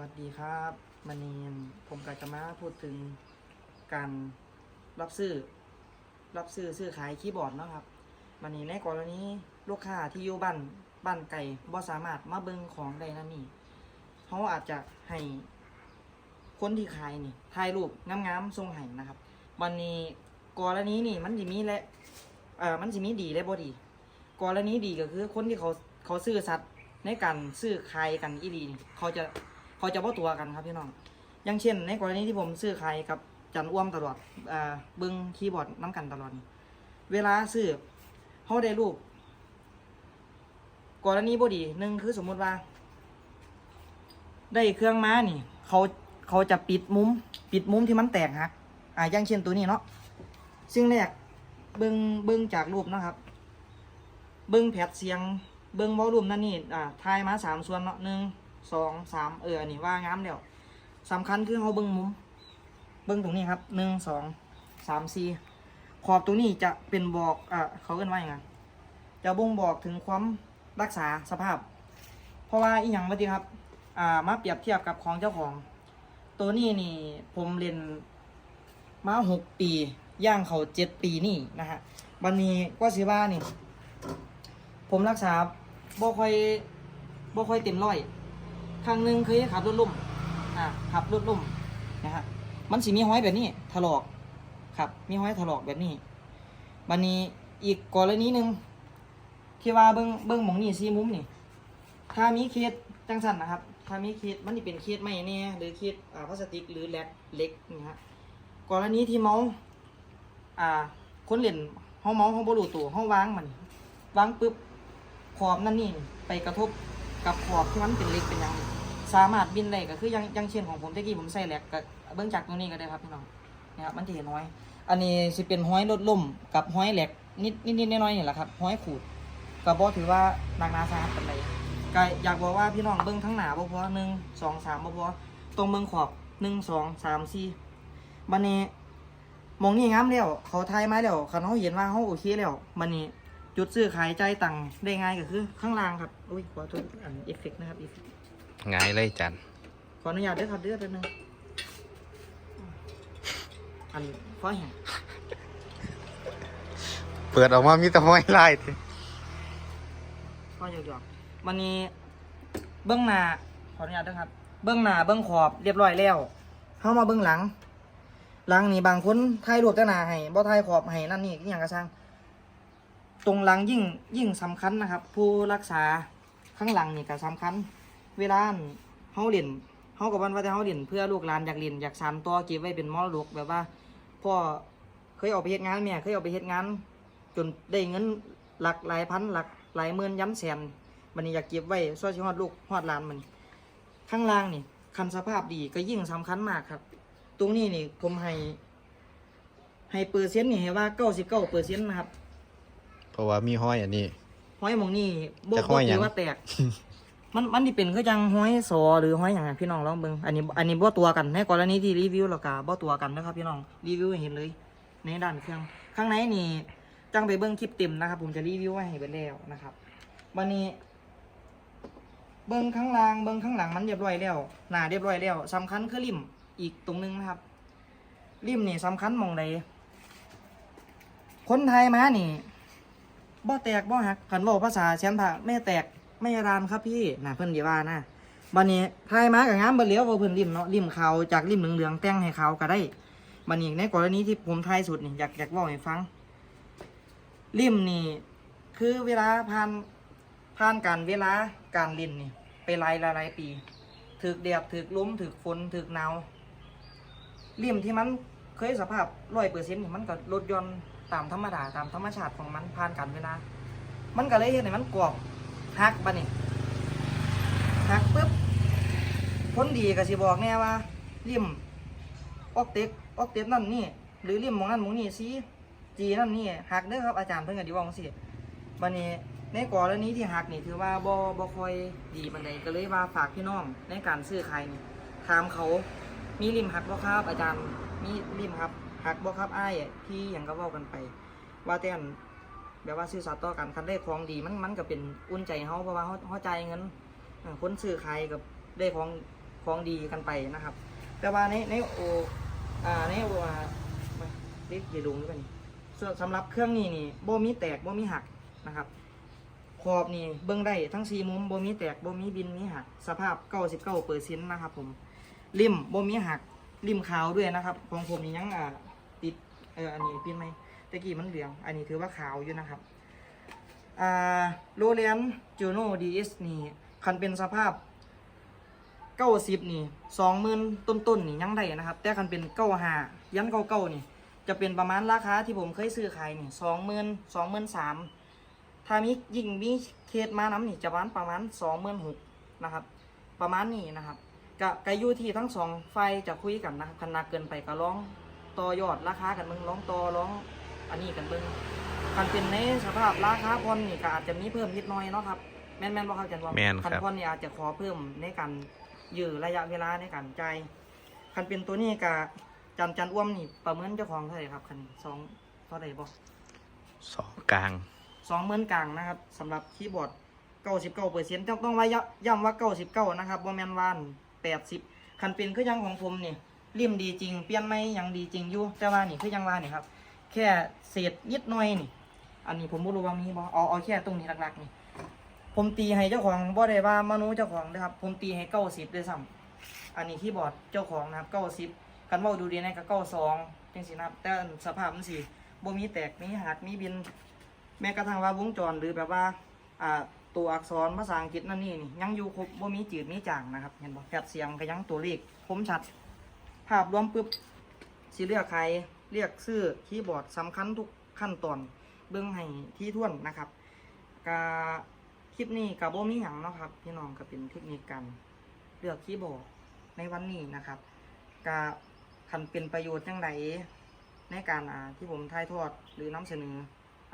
วัสดีครับมันนี้ผมก็จะมาพูดถึงการรับซื้อ รับซื้อซื้อขายคีย์บอร์ดเนาะครับมันนี้ในกรณีลูกค้าที่อยู่บ้านบ้านไก่บ่สามารถมาเบิ่งของได้นั่นนี่เขาอาจจะให้คนที่ขายนี่ถ่ายรูปงามๆส่งให้นะครับวันนี้กรณีนี่มันจะมีและเอ่อมันจะมีดีและบ่ดีกรณีดีก็คือคนที่เขาเขาซื้อสัตว์ในการซื้อขายกันอีหลีเขาจะ เขาจะบ่ตัวกันครับพี่น้อง อย่างเช่น ในกรณีที่ผมซื้อขายกับจันอ้วมตลอดอ่าเบิ้งคีย์บอร์ดน้ำกันตลอดนี่เวลาซื้อเขาได้รูปกรณีบ่ดีหนึ่งคือสมมุติว่า ได้เครื่องม้านี่ เขาเขาจะปิดมุม ปิดมุมที่มันแตกหักอ่าอย่างเช่นตัวนี้เนาะซึ่งแรกเบิ้งเบิ้งจากรูปนะครับ เบิ้งแผดเสียง เบิ้งวอลลุ่มนั่นนี่อ่าทายมาสามส่วนเนาะหนึ่ง สองสามเอออันนี้ว่างามแล้วสำคัญคือเขาเบิ้งมุม เบิ้งตรงนี้ครับหนึ่งสองสามสี่ขอบตรงนี้จะเป็นบอกอ่าเขาเรียกว่าอย่างไงจะบ่งบอกถึงความรักษาสภาพ เพราะว่าอีหยังว่าดีครับ อ่ามาเปรียบเทียบกับของเจ้าของ ตัวนี้นี่ผมเรียนมาหกปีย่างเขาเจ็ดปีนี่นะฮะวันนี้ก็สิว่านี่ ผมรักษาบ่ค่อยบ่ค่อยเต็มร้อย ครั้งหนึ่งเคยขับรถลุ่มอ่าขับรถลุ่มนะฮะมันสิมีห้อยแบบนี้ถลอกครับ มีห้อยถลอกแบบนี้บันนี้อีกกรณีหนึ่งที่ว่าเบิ้งเบิ้งหมองนี่ซีมุมนี่ ถ้ามีเคสจังสันนะครับ ถ้ามีเคสมันนี่เป็นเคสไม่แน่หรือเคสอ่าพลาสติกหรือแลกเล็กนี่ฮะกรณีที่เมาส์อ่าคนเล่นห้องเมาส์ห้องบรูตัวห้องวางมันวางปุ๊บขอบนั่นนี่ไปกระทบกับขอบที่มันเป็นเล็กเป็นยัง สามารถบินได้ก็คือยังยังเช่นของผมตะกี้ผมใส่แหลกก็เบื้องจากตรงนี้ก็ได้ครับพี่น้องนะครับมันจะเห็นน้อย อันนี้สิเป็นห้อยลดล่มกับห้อยแหลกนิดนิดนิดน้อยๆนี่แหละครับห้อยขูดก็บ่ถือว่าหนักหนาสาหัสเป็นไรก็อยากบอกว่าพี่น้องเบื้องทั้งหนาบ่พอหนึ่งสองสามบ่พอตรงเบื้องขอบหนึ่งสองสามสี่บันนี้มองนี่งามแล้วเขาทายมาแล้วเขาเขาเห็นว่าเขาโอเคแล้วบันนี้จุดซื้อขายใจตังได้ง่ายก็คือข้างล่างครับอุ้ยขอโทษอันเอฟเฟกต์นะครับเอฟเฟก ง่ายเลยจันขออนุญาตด้วยครับเดือดนึงอันฟ้อแห้งเปิดออกมามีแต่ห้อยไล่ทีฟ้อหยอกๆวันนี้เบื้องหน้าขออนุญาตด้วยครับ เบื้องหน้าเบื้องขอบเรียบร้อยแล้วเข้ามาเบื้องหลัง หลังนี่บางคนถ่ายรูปแต่หน้าให้บ่ถ่ายขอบให้นั่นนี่อหย่างกระช่าง ตรงหลังยิ่งยิ่งสำคัญนะครับ ผู้รักษาข้างหลังนี่ก็สำคัญ เวลาเฮาเรียนเฮากับวันว่าแต่เฮาเรียนเพื่อลูกหลานอยากเรียนอยากสานต่อเก็บไว้เป็นมรดกแบบว่าพ่อเคยออกไปเฮ็ดงานแม่เคยออกไปเฮ็ดงาน จนได้เงินหลักหลายพันหลักหลายหมื่นย้ำแสนมันนี้อยากเก็บไว้ช่วยชีวิตลูกฮอดหลานมัน ข้างล่างนี่คันสภาพดีก็ยิ่งสำคัญมากครับ ตรงนี้นี่ผมให้ให้เปอร์เซ็นต์นี่ให้ว่าเก้าสิบเก้าเปอร์เซ็นต์นะครับ เพราะว่ามีห้อยอันนี้ ห้อยหมองนี่บ่จะห้บ่อยหยัถืงอว่าแตก มันมันที่เป็นคือจังห้อยซอหรือห้อยอย่างพี่น้องลองเบิ่งอันนี้อันนี้บ่ตัวกันในกรณีที่รีวิวแล้วก็บ่ตัวกันนะครับพี่น้องรีวิวให้เห็นเลย ในด้านเครื่อง ข้างในนี่จังไปเบิ่งคลิปเต็มนะครับ ผมจะรีวิวไว้ให้เบิ่แล้วนะครับวันนี้ เบิ่งข้างล่างเบิ่งข้างหลังมันเรียบร้อยแล้วหน้าเรียบร้อยแล้วสำคัญคือริมอีกตรงนึงนะครับริมนี่สำคัญมองใดคนไทยมานี่บ่แตกบ่หักขันบอกภาษาเชียนผ่าไม่แตก ไม่รานครับพี่น่ะเพิ่อนดีว่านะบัดนี้ไทยมากับงามเบ่เลียวบ่เพิ่อนริมเนาะริมเขาจากริมเหลืองๆแต่งให้เขาก็ได้บัดนี้ในกรณีที่ผมทายสุดนี่อยากอยากว้าให้ฟัง ริมนี่คือเวลาผ่านผ่านการเวลาการล่นนี่ไปหลายหลายหลายปีถึกแดดถึกลมถึกฝนถึกหนาวริมที่มันเคยสภาพร้อยเปอร์เซ็นต์มันก็ลดย่อนตามธรรมดาตามธรรมชาติของมันผ่านการเวลา มันก็เลยเห็นให้มันกรอบ หักบะนี่หักปุ๊บผลดีก็สิบอกแน่ว่าริมออกเต็กออกเต็กนั่นนี่ หรือริมมองนั่นหมองนี่สีจีนั่นนี่หักเด้อครับอาจารย์เพิ่นก็ดีว่าจังซี่บัดนี้ในกรณีที่หักนี่ถือว่าบ่บ่ค่อยดีปานใดก็เลยว่าฝากพี่น้องในการซื้อขายนี่ถามเขามีริมหักบ่ครับอาจารย์มีริมครับหักบ่ครับไอ้ายพี่ยังก็ว้ากันไป ว่าแต่อัน แบบว่าซื้อสัตว์ต่อกันคันได้ของดีมันมันก็เป็นอุ่นใจเฮาเพราะว่าเฮาเฮาจ่ายเงินคนซื้อขายกับได้ของของดีกันไปนะครับ แต่ว่าในในโออ่าในโออ่ามาเล็กอย่าลงด้วยกันนี่ส่วนสำหรับเครื่องนี้นี่โบมีแตกโบมีหักนะครับขอบนี่เบิ้องได้ทั้งสี่มุมโบมีแตกโบมีบินมีหัก สภาพ99เปอร์เซ็นต์นะครับผมริมโบมีหักริมขาวด้วยนะครับ ของผมนี่ยังอ่าติดเอออันนี้เปลี่ยนไหม ตะกี้มันเหลือง อันนี้ถือว่าขาวอยู่นะครับโรเลนจูโน่ดีเอสนี่คันเป็นสภาพเก้าสิบนี่สองหมื่นต้นๆนนี่ยังได้นะครับ แต่คันเป็นเก้าหายันเก้าเก้านี่ จะเป็นประมาณราคาที่ผมเคยซื้อขายนี่สองหมื่นสองหมื่นสามถ้ามียิ่งมีเคสมาน้ำนี่จะประมาณประมาณสองหมื่นหกนะครับ ประมาณนี้นะครับกะกะยูที่ทั้งสองไฟจะคุยกันนะครับคันหนักเกินไปก็ร้องต่อยอดราคากันเบิ่งร้องต่อร้อง อันนี้กันเบิ่งคันเป็นในสภาพราคาพรนี่ก็อาจจะมีเพิ่มนิดหน่อยเนาะครับแม่นแม่นบ่ครับอาจันว่าแม่นครับ คันพรนี่อาจจะขอเพิ่มในการยื้อระยะเวลาในการจ่ายคันเป็นตัวนี้กะจันจันอ้วมนี่ประเมินเจ้าของเท่าไหร่ครับคันสองเท่าไหร่บอกสองกลาง สองหมื่นกลางนะครับสำหรับคีย์บอร์ดเก้าสิบเก้าเปอร์เซ็นต์ต้องต้องไว้ย้ำย้ำว่าเก้าสิบเก้านะครับว่าแมนวานแปดสิบคันเป็นคือยังของผมนี่ริมดีจริง เปลี่ยนไม่ยังดีจริงอยู่แต่ว่านี่คือยังว่านี่ครับ แค่เศษนิดหน่อยนี่ อันนี้ผมไม่รู้ว่ามีบ่เอาเอาแค่ตรงนี้หลักๆนี่ ผมตีให้เจ้าของบ่ได้ว่ามนุษย์เจ้าของนะครับ ผมตีให้เก้าสิบด้วยซ้ำอันนี้คีย์บอร์ดเจ้าของนะครับเก้าสิบกันเว่าดูดีในก็เก้าสองจังสินะครับ แต่สภาพมันสิบ่มีแตกมีหักมีบิน แม้กระทั่งว่าวงจรหรือแบบว่าอ่าตัวอักษรภาษาอังกฤษนั่นนี่นี่ยังอยู่ครบบ่มีจืดมีจางนะครับ เห็นบ่แคบเสียงก็ยังตัวเลขคมชัด ภาพรวมปุ๊บสิเลือกใคร เรียกชื่อคีย์บอร์ดสำคัญทุกขั้นตอนเบิ่งให้ที่ท่วนนะครับกาคลิปนี้กับโบมีหยังเนาะครับพี่น้องก็เป็นเทคนิคการเลือกคีย์บอร์ดในวันนี้นะครับกาคันเป็นประโยชน์จังไดในการอ่าที่ผมถ่ายทอดหรือนำเสนอ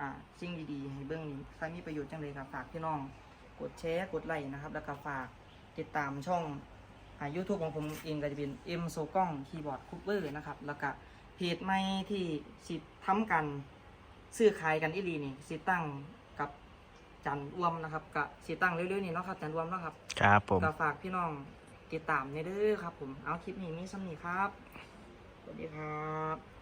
อ่าสิ่งดีๆ ให้เบื้องนี้ถ้มีประโยชน์จังเลยครับฝากพี่น้องกดแชร์กดไลค์นะครับ แล้วก็ฝากติดตามช่องอ่า YouTube ของผมเองก็จะเป็น M โซกล้องคีย์บอร์ดคุปเปอร์นะครับแล้วก็ เพจใหม่ที่สิทำกันซื้อขายกันอีหลีนี่สิตั้งกับจันอ้วมนะครับกับสิตั้งเรื่อยๆนี่เนาะครับจันอ้วมเนาะครับครับผมก็ฝากพี่น้องติดตามในเด้อครับ ผมเอาคลิปนี้มีสำนีครับสวัสดีครับ